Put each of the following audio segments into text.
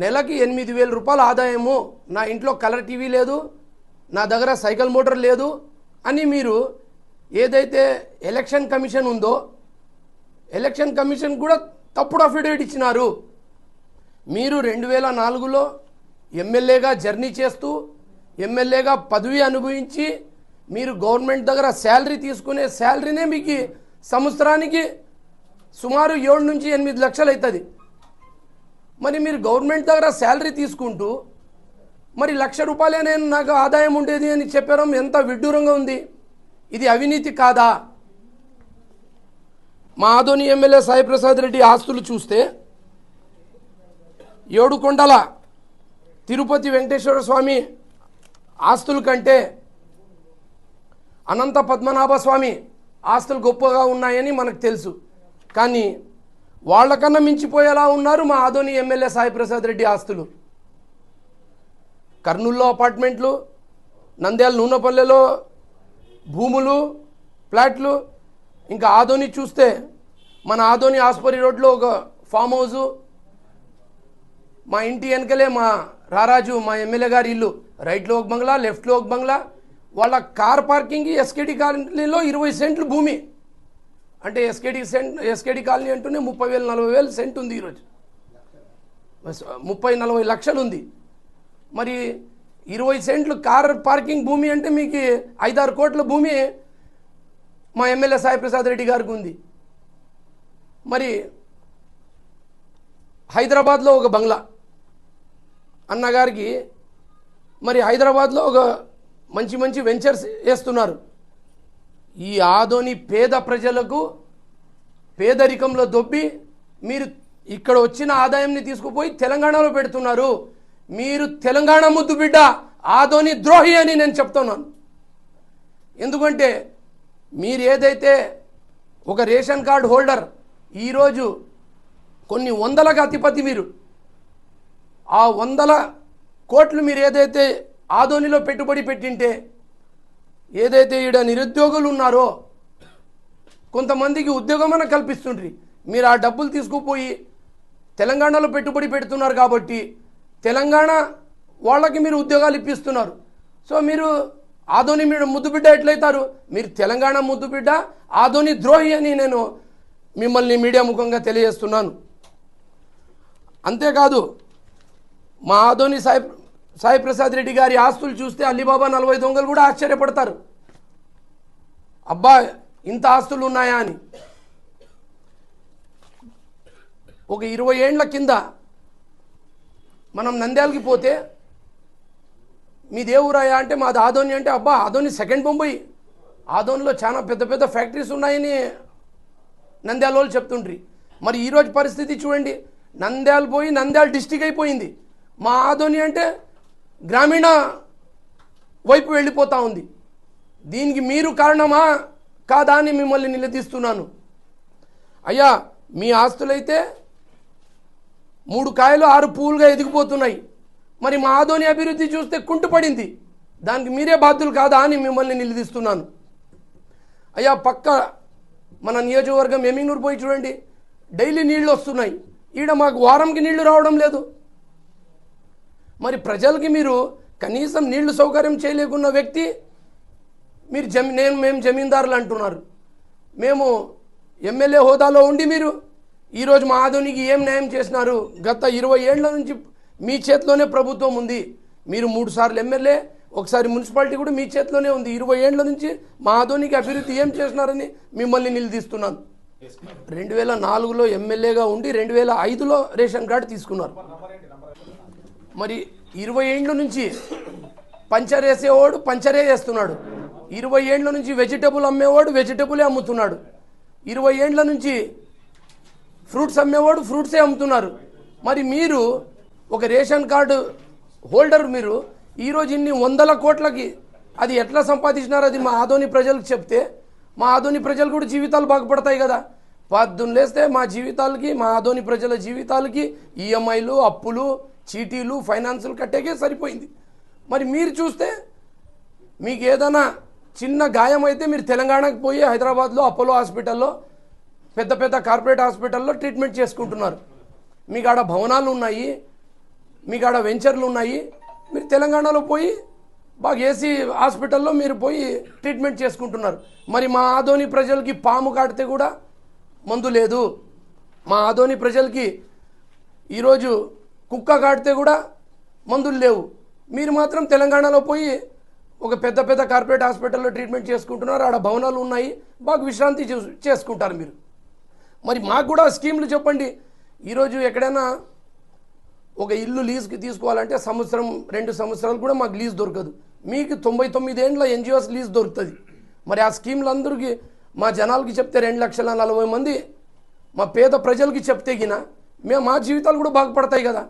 నెలకి ఎనిమిది వేల రూపాయల ఆదాయము. నా ఇంట్లో కలర్ టీవీ లేదు నా దగ్గర సైకిల్ మోటార్ లేదు అని మీరు ఏదైతే ఎలక్షన్ కమిషన్ ఉందో ఎలక్షన్ కమిషన్ కూడా తప్పుడు అఫిడవిట్ ఇచ్చినారు. మీరు రెండు వేల నాలుగులో ఎమ్మెల్యేగా జర్నీ చేస్తూ ఎమ్మెల్యేగా పదవి అనుభవించి మీరు గవర్నమెంట్ దగ్గర శాలరీ తీసుకునే శాలరీనే మీకు సంవత్సరానికి సుమారు ఏడు నుంచి ఎనిమిది లక్షలు అవుతుంది. మరి మీరు గవర్నమెంట్ దగ్గర శాలరీ తీసుకుంటూ మరి లక్ష రూపాయలే నేను నాకు ఆదాయం ఉండేది అని చెప్పడం ఎంత విడ్డూరంగా ఉంది. ఇది అవినీతి కాదా? మా ఆదోని ఎమ్మెల్యే సాయి ప్రసాద్ రెడ్డి ఆస్తులు చూస్తే ఏడుకొండల తిరుపతి వెంకటేశ్వర స్వామి ఆస్తుల కంటే అనంత పద్మనాభ స్వామి ఆస్తులు గొప్పగా ఉన్నాయని మనకు తెలుసు. కానీ వాళ్ళకన్నా మించిపోయేలా ఉన్నారు మా ఆదోని ఎమ్మెల్యే సాయి ప్రసాద్ రెడ్డి ఆస్తులు. కర్నూల్లో అపార్ట్మెంట్లు నంద్యాల నూనెపల్లెలో భూములు ఫ్లాట్లు. ఇంకా ఆదోని చూస్తే మన ఆదోని ఆస్పరి రోడ్లో ఒక ఫామ్ హౌజు మా ఇంటి వెనకలే మా రారాజు మా ఎమ్మెల్యే గారి ఇల్లు. రైట్లో ఒక బంగ్లా లెఫ్ట్లో ఒక బంగ్లా. వాళ్ళ కార్ పార్కింగ్ ఎస్కేడి కాలనీలో ఇరవై సెంట్లు భూమి. అంటే ఎస్కేడి సెంట్ ఎస్కేడి కాలనీ అంటూనే ముప్పై వేలు నలభై వేలు సెంట్ ఉంది ఈరోజు. ముప్పై నలభై లక్షలు ఉంది. మరి ఇరవై సెంట్లు కార్ పార్కింగ్ భూమి అంటే మీకు ఐదారు కోట్ల భూమి మా ఎమ్మెల్యే సాయి ప్రసాద్ రెడ్డి గారికి ఉంది. మరి హైదరాబాద్లో ఒక బంగ్లా. అన్నగారికి మరి హైదరాబాద్లో ఒక మంచి మంచి వెంచర్స్ వేస్తున్నారు. ఈ ఆదోని పేద ప్రజలకు పేదరికంలో దొబ్బి మీరు ఇక్కడ వచ్చిన ఆదాయంని తీసుకుపోయి తెలంగాణలో పెడుతున్నారు. మీరు తెలంగాణ ముద్దు బిడ్డ ఆదోని ద్రోహి అని నేను చెప్తున్నాను. ఎందుకంటే మీరు ఏదైతే ఒక రేషన్ కార్డు హోల్డర్ ఈరోజు కొన్ని వందలకు అతిపతి మీరు ఆ వందల కోట్లు మీరు ఏదైతే ఆదోనిలో పెట్టుబడి పెట్టింటే ఏదైతే ఈడ నిరుద్యోగులు ఉన్నారో కొంతమందికి ఉద్యోగమన కల్పిస్తుండ్రి. మీరు ఆ డబ్బులు తీసుకుపోయి తెలంగాణలో పెట్టుబడి పెడుతున్నారు కాబట్టి తెలంగాణ వాళ్ళకి మీరు ఉద్యోగాలు ఇప్పిస్తున్నారు. సో మీరు ఆదోని మీరు ముద్దుబిడ్డ ఎట్లయితారు? మీరు తెలంగాణ ముద్దుబిడ్డ ఆదోని ద్రోహి అని నేను మిమ్మల్ని మీడియా ముఖంగా తెలియజేస్తున్నాను. అంతేకాదు మా ఆదోని సాయి సాయి ప్రసాద్ రెడ్డి గారి ఆస్తులు చూస్తే అలీబాబా నలభై దొంగలు కూడా ఆశ్చర్యపడతారు. అబ్బా ఇంత ఆస్తులు ఉన్నాయా అని. ఒక ఇరవై ఏండ్ల కింద మనం నంద్యాలకి పోతే మీ దేవురాయా అంటే మాది ఆదోని అంటే అబ్బా ఆదోని సెకండ్ బొంబాయి ఆదోనిలో చాలా పెద్ద పెద్ద ఫ్యాక్టరీస్ ఉన్నాయని నంద్యాల వాళ్ళు చెప్తుండ్రి. మరి ఈరోజు పరిస్థితి చూడండి. నంద్యాల పోయి నంద్యాల డిస్టిక్ అయిపోయింది. మా ఆదోని అంటే గ్రామీణ వైపు వెళ్ళిపోతూ ఉంది. దీనికి మీరు కారణమా? కాదా అని మిమ్మల్ని నిలదీస్తున్నాను. అయ్యా మీ ఆస్తులైతే మూడు కాయలు ఆరు పువ్వులుగా ఎదిగిపోతున్నాయి. మరి మా ఆదోని అభివృద్ధి చూస్తే కుంటుపడింది. దానికి మీరే బాధ్యులు కాదా అని మిమ్మల్ని నిలదీస్తున్నాను. అయ్యా పక్క మన నియోజకవర్గం ఎమింగనూరు పోయి చూడండి. డైలీ నీళ్ళు వస్తున్నాయి. ఈడ మాకు వారంకి నీళ్ళు రావడం లేదు. మరి ప్రజలకి మీరు కనీసం నీళ్ళు సౌకర్యం చేయలేకున్న వ్యక్తి మీరు జమి నేను మేము జమీందారులు అంటున్నారు. మేము ఎమ్మెల్యే హోదాలో ఉండి మీరు ఈరోజు మా ఆధునికి ఏం న్యాయం చేసినారు? గత ఇరవై ఏళ్ళ నుంచి మీ చేతిలోనే ప్రభుత్వం ఉంది. మీరు మూడు సార్లు ఎమ్మెల్యే ఒకసారి మున్సిపాలిటీ కూడా మీ చేతిలోనే ఉంది. ఇరవై ఏళ్ళ నుంచి మా ఆధునికి అభివృద్ధి ఏం చేసినారని మిమ్మల్ని నిలదీస్తున్నాను. రెండు వేల నాలుగులో ఎమ్మెల్యేగా ఉండి రెండు వేల ఐదులో రేషన్ కార్డు తీసుకున్నారు. మరి ఇరవై ఏండ్ల నుంచి పంచర్ వేసేవాడు పంచరే వేస్తున్నాడు. ఇరవై ఏండ్ల నుంచి వెజిటబుల్ అమ్మేవాడు వెజిటబులే అమ్ముతున్నాడు. ఇరవై ఏండ్ల నుంచి ఫ్రూట్స్ అమ్మేవాడు ఫ్రూట్సే అమ్ముతున్నారు. మరి మీరు ఒక రేషన్ కార్డు హోల్డర్ మీరు ఈరోజు ఇన్ని వందల కోట్లకి అది ఎట్లా సంపాదించినారు? అది మా ఆదోని ప్రజలకు చెప్తే మా ఆదోని ప్రజలు కూడా జీవితాలు బాగుపడతాయి కదా. పొద్దున్న లేస్తే మా జీవితాలకి మా ఆదోని ప్రజల జీవితాలకి ఈఎంఐలు అప్పులు చీటీలు ఫైనాన్సులు కట్టేకే సరిపోయింది. మరి మీరు చూస్తే మీకు ఏదైనా చిన్న గాయం అయితే మీరు తెలంగాణకు పోయి హైదరాబాద్లో అపోలో హాస్పిటల్లో పెద్ద పెద్ద కార్పొరేట్ హాస్పిటల్లో ట్రీట్మెంట్ చేసుకుంటున్నారు. మీకు ఆడ భవనాలు ఉన్నాయి మీకు ఆడ వెంచర్లు ఉన్నాయి. మీరు తెలంగాణలో పోయి బాగా ఏసీ హాస్పిటల్లో మీరు పోయి ట్రీట్మెంట్ చేసుకుంటున్నారు. మరి మా ఆదోని ప్రజలకి పాము కాడితే కూడా మందు లేదు. మా ఆదోని ప్రజలకి ఈరోజు కుక్క కాడితే కూడా మందులు లేవు. మీరు మాత్రం తెలంగాణలో పోయి ఒక పెద్ద పెద్ద కార్పొరేట్ హాస్పిటల్లో ట్రీట్మెంట్ చేసుకుంటున్నారు. ఆడ భవనాలు ఉన్నాయి. బాగా విశ్రాంతి చేసుకుంటారు మీరు. మరి మాకు కూడా స్కీమ్లు చెప్పండి. ఈరోజు ఎక్కడైనా ఒక ఇల్లు లీజ్కి తీసుకోవాలంటే సంవత్సరం రెండు సంవత్సరాలు కూడా మాకు లీజ్ దొరకదు. మీకు తొంభై తొమ్మిది ఏండ్ల ఎన్జిఓస్ లీజ్ దొరుకుతుంది. మరి ఆ స్కీమ్లు అందరికీ మా జనాలకి చెప్తే రెండు లక్షల నలభై మంది మా పేద ప్రజలకి చెప్తే గిన మేము మా జీవితాలు కూడా బాగుపడతాయి కదా.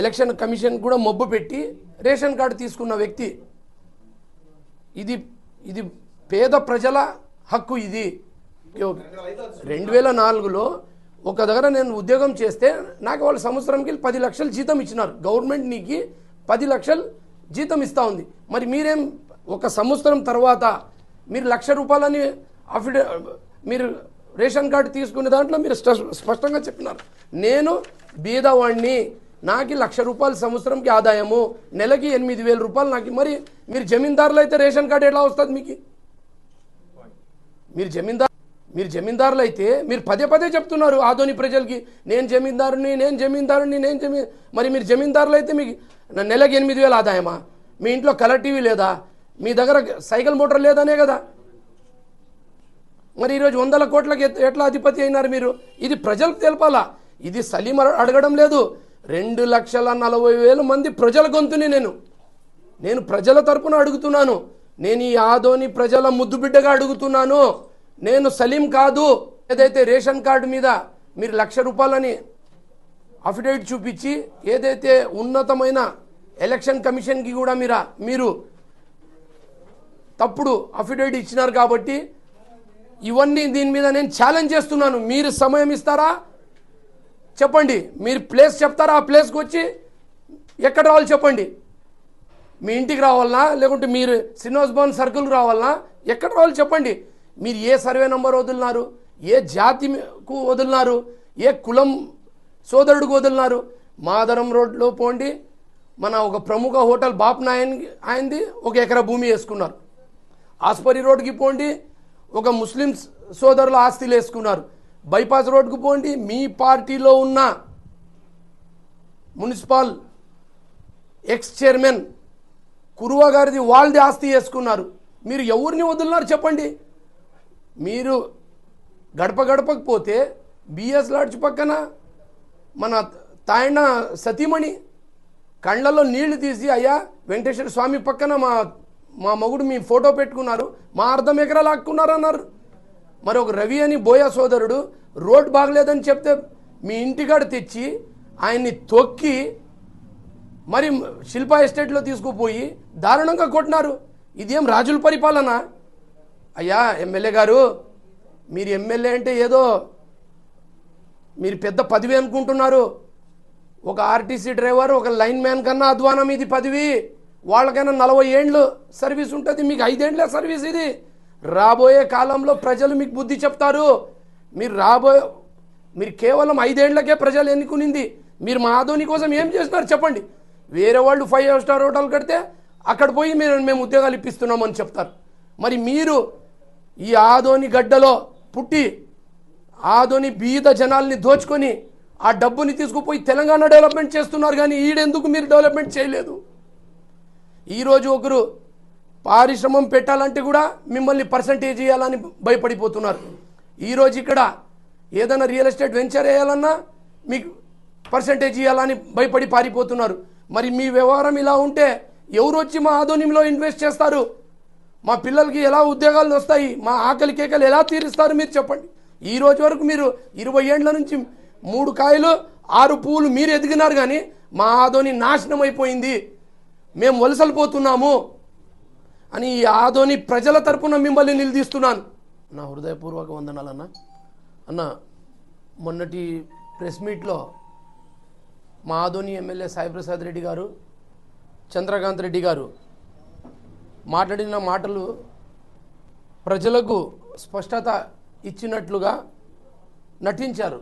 ఎలక్షన్ కమిషన్ కూడా మొబ్బు పెట్టి రేషన్ కార్డు తీసుకున్న వ్యక్తి. ఇది ఇది పేద ప్రజల హక్కు ఇది. రెండు వేల నాలుగులో ఒక దగ్గర నేను ఉద్యోగం చేస్తే నాకు వాళ్ళు సంవత్సరంకి పది లక్షలు జీతం ఇచ్చినారు. గవర్నమెంట్ నీకు పది లక్షలు జీతం ఇస్తూ ఉంది. మరి మీరేం ఒక సంవత్సరం తర్వాత మీరు లక్ష రూపాయలని అఫిడే మీరు రేషన్ కార్డు తీసుకునే దాంట్లో మీరు స్పష్టంగా చెప్పినారు. నేను బీదవాణ్ణి నాకు లక్ష రూపాయలు సంవత్సరంకి ఆదాయము నెలకి ఎనిమిది వేల రూపాయలు నాకు. మరి మీరు జమీందారులు అయితే రేషన్ కార్డు ఎట్లా వస్తుంది మీకు? మీరు జమీందార్ మీరు జమీందారులు అయితే మీరు పదే పదే చెప్తున్నారు ఆధోని ప్రజలకి నేను జమీందారుని నేను జమీందారుని నేను జమీ మరి మీరు జమీందారులు అయితే మీకు నెలకి ఎనిమిది వేల ఆదాయమా? మీ ఇంట్లో కలర్ టీవీ లేదా? మీ దగ్గర సైకిల్ మోటార్ లేదనే కదా? మరి ఈరోజు వందల కోట్లకి ఎట్లా అధిపతి అయినారు మీరు? ఇది ప్రజలకు తెలపాలా? ఇది సలీం అడగడం లేదు. రెండు లక్షల నలభై వేల మంది ప్రజల గొంతుని నేను. నేను ప్రజల తరపున అడుగుతున్నాను. నేను ఈ ఆదోని ప్రజల ముద్దుబిడ్డగా అడుగుతున్నాను. నేను సలీం కాదు. ఏదైతే రేషన్ కార్డు మీద మీరు లక్ష రూపాయలని అఫిడవిట్ చూపించి ఏదైతే ఉన్నతమైన ఎలక్షన్ కమిషన్కి కూడా మీరా మీరు తప్పుడు అఫిడవిట్ ఇచ్చినారు కాబట్టి ఇవన్నీ దీని మీద నేను ఛాలెంజ్ చేస్తున్నాను. మీరు సమయం ఇస్తారా? చెప్పండి. మీరు ప్లేస్ చెప్తారా? ఆ ప్లేస్కి వచ్చి ఎక్కడ రావాలి చెప్పండి. మీ ఇంటికి రావాలనా? లేకుంటే మీరు శ్రీనివాస్ భవన్ సర్కిల్కి రావాలనా? ఎక్కడ రావాలి చెప్పండి. మీరు ఏ సర్వే నెంబర్ వదిలినారు? ఏ జాతికు వదిలినారు? ఏ కులం సోదరుడికి వదిలినారు? మాదరం రోడ్లో పోండి. మన ఒక ప్రముఖ హోటల్ బాపు నాయన్ ఆయనది ఒక ఎకరా భూమి వేసుకున్నారు. ఆస్పరి రోడ్కి పోండి. ఒక ముస్లిం సోదరుల ఆస్తిలు వేసుకున్నారు. బైపాస్ రోడ్కు పోండి మీ పార్టీలో ఉన్న మున్సిపల్ ఎక్స్ చైర్మన్ కురువ గారిది వాళ్ళది ఆస్తి వేసుకున్నారు. మీరు ఎవరిని వదులున్నారు చెప్పండి. మీరు గడప గడపకపోతే బిఎస్ లాడ్జ్ పక్కన మన తాయన సతీమణి కళ్ళల్లో నీళ్ళు తీసి అయ్యా వెంకటేశ్వర స్వామి పక్కన మా మా మగుడు మీ ఫోటో పెట్టుకున్నారు మా అర్ధం ఎకరా లాక్కున్నారు మరొక మరి ఒక రవి అని బోయా సోదరుడు రోడ్ బాగలేదని చెప్తే మీ ఇంటికాడ తెచ్చి ఆయన్ని తొక్కి మరి శిల్పా ఎస్టేట్లో తీసుకుపోయి దారుణంగా కొట్టినారు. ఇదేం రాజుల పరిపాలన? అయ్యా ఎమ్మెల్యే గారు మీరు ఎమ్మెల్యే అంటే ఏదో మీరు పెద్ద పదవి అనుకుంటున్నారు. ఒక ఆర్టీసీ డ్రైవర్ ఒక లైన్ మ్యాన్ కన్నా అధ్వానం ఇది పదవి. వాళ్ళకైనా నలభై ఏండ్లు సర్వీస్ ఉంటుంది. మీకు ఐదేండ్లే సర్వీస్ ఇది. రాబోయే కాలంలో ప్రజలు మీకు బుద్ధి చెప్తారు. మీరు రాబోయే మీరు కేవలం ఐదేండ్లకే ప్రజలు ఎన్నుకునింది. మీరు మా ఆధోని కోసం ఏం చేస్తున్నారు చెప్పండి. వేరే వాళ్ళు ఫైవ్ స్టార్ హోటల్ కడితే అక్కడ పోయి మీరు మేము ఉద్యోగాలు ఇప్పిస్తున్నామని చెప్తారు. మరి మీరు ఈ ఆదోని గడ్డలో పుట్టి ఆదోని బీద జనాల్ని దోచుకొని ఆ డబ్బుని తీసుకుపోయి తెలంగాణ డెవలప్మెంట్ చేస్తున్నారు కానీ ఈడెందుకు మీరు డెవలప్మెంట్ చేయలేదు? ఈరోజు ఒకరు పారిశ్రమం పెట్టాలంటే కూడా మిమ్మల్ని పర్సంటేజ్ ఇవ్వాలని భయపడిపోతున్నారు. ఈరోజు ఇక్కడ ఏదైనా రియల్ ఎస్టేట్ వెంచర్ వేయాలన్నా మీకు పర్సంటేజ్ ఇవ్వాలని భయపడి పారిపోతున్నారు. మరి మీ వ్యవహారం ఇలా ఉంటే ఎవరు వచ్చి మా ఆధోనియంలో ఇన్వెస్ట్ చేస్తారు? మా పిల్లలకి ఎలా ఉద్యోగాలు వస్తాయి? మా ఆకలి కేకలు ఎలా తీరుస్తారు మీరు చెప్పండి. ఈ రోజు వరకు మీరు ఇరవై ఏండ్ల నుంచి మూడు కాయలు ఆరు పువ్వులు మీరు ఎదిగినారు కానీ మా ఆధోని నాశనం అయిపోయింది. మేము వలసలు పోతున్నాము. అని ఈ ఆదోని ప్రజల తరపున మిమ్మల్ని నిలదీస్తున్నాను. నా హృదయపూర్వక వందనాలన్న. అన్న మొన్నటి ప్రెస్ మీట్లో మా ఆదోని ఎమ్మెల్యే సాయిప్రసాద్ రెడ్డి గారు చంద్రకాంత్ రెడ్డి గారు మాట్లాడిన మాటలు ప్రజలకు స్పష్టత ఇచ్చినట్లుగా నటించారు.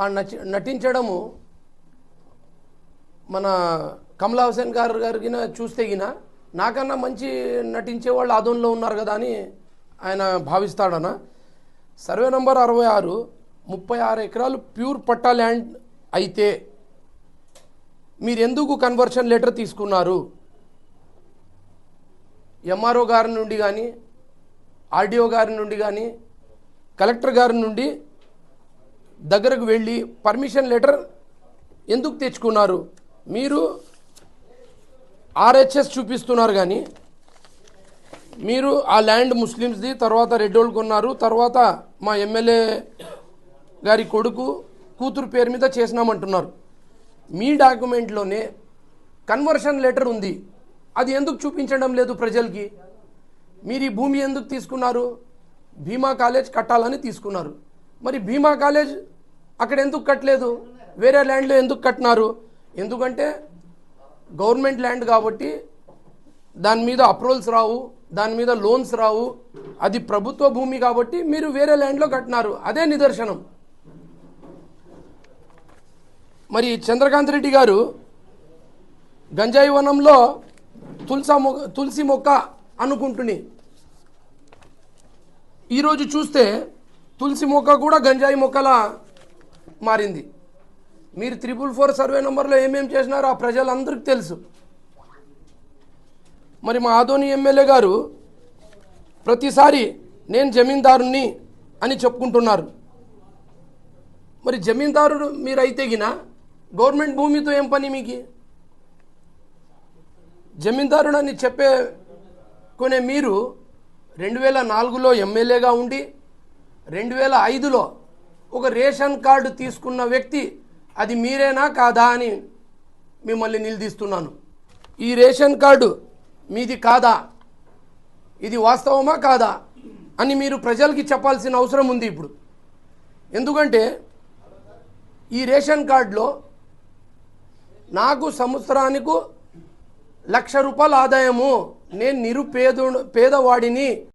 ఆ నటి నటించడము మన కమలా హుసేన్ గారు గారికి చూస్తే గిన నాకన్నా మంచి నటించే వాళ్ళు ఆదోన్లో ఉన్నారు కదా అని ఆయన భావిస్తాడన? సర్వే నంబర్ అరవై ఆరు ముప్పై ఆరు ఎకరాలు ప్యూర్ పట్టా ల్యాండ్ అయితే మీరు ఎందుకు కన్వర్షన్ లెటర్ తీసుకున్నారు? ఎంఆర్ఓ గారి నుండి కానీ ఆర్డీఓ గారి నుండి కానీ కలెక్టర్ గారి నుండి దగ్గరకు వెళ్ళి పర్మిషన్ లెటర్ ఎందుకు తెచ్చుకున్నారు? మీరు ఆర్హెచ్ఎస్ చూపిస్తున్నారు కానీ మీరు ఆ ల్యాండ్ ముస్లిమ్స్ది తర్వాత రెడ్డోళ్ళు కొన్నారు తర్వాత మా ఎమ్మెల్యే గారి కొడుకు కూతురు పేరు మీద చేసినామంటున్నారు. మీ డాక్యుమెంట్లోనే కన్వర్షన్ లెటర్ ఉంది. అది ఎందుకు చూపించడం లేదు ప్రజలకి? మీరు ఈ భూమి ఎందుకు తీసుకున్నారు? భీమా కాలేజ్ కట్టాలని తీసుకున్నారు. మరి భీమా కాలేజ్ అక్కడ ఎందుకు కట్టలేదు? వేరే ల్యాండ్లో ఎందుకు కట్టినారు? ఎందుకంటే గవర్నమెంట్ ల్యాండ్ కాబట్టి దాని మీద అప్రూవల్స్ రావు దాని మీద లోన్స్ రావు. అది ప్రభుత్వ భూమి కాబట్టి మీరు వేరే ల్యాండ్లో కట్టినారు. అదే నిదర్శనం. మరి చంద్రకాంత్ రెడ్డి గారు గంజాయి వనంలో తులసా మొక్క తులసి మొక్క అనుకుంటుని. ఈరోజు చూస్తే తులసి మొక్క కూడా గంజాయి మొక్కలా మారింది. మీరు త్రిపుల్ ఫోర్ సర్వే నెంబర్లో ఏమేమి చేసినారో ఆ ప్రజలందరికీ తెలుసు. మరి మా ఆదోని ఎమ్మెల్యే గారు ప్రతిసారి నేను జమీందారుని అని చెప్పుకుంటున్నారు. మరి జమీందారుడు మీరు అయితే గిన గవర్నమెంట్ భూమితో ఏం పని మీకు? జమీందారుడు అని చెప్పే కొనే మీరు రెండు వేల నాలుగులో ఎమ్మెల్యేగా ఉండి రెండు వేల ఐదులో ఒక రేషన్ కార్డు తీసుకున్న వ్యక్తి అది మీరేనా కాదా అని మిమ్మల్ని నిలదీస్తున్నాను. ఈ రేషన్ కార్డు మీది కాదా? ఇది వాస్తవమా కాదా? అని మీరు ప్రజలకి చెప్పాల్సిన అవసరం ఉంది ఇప్పుడు. ఎందుకంటే ఈ రేషన్ కార్డులో నాకు సంవత్సరానికి లక్ష రూపాయల ఆదాయము. నేను నిరుపేద పేదవాడిని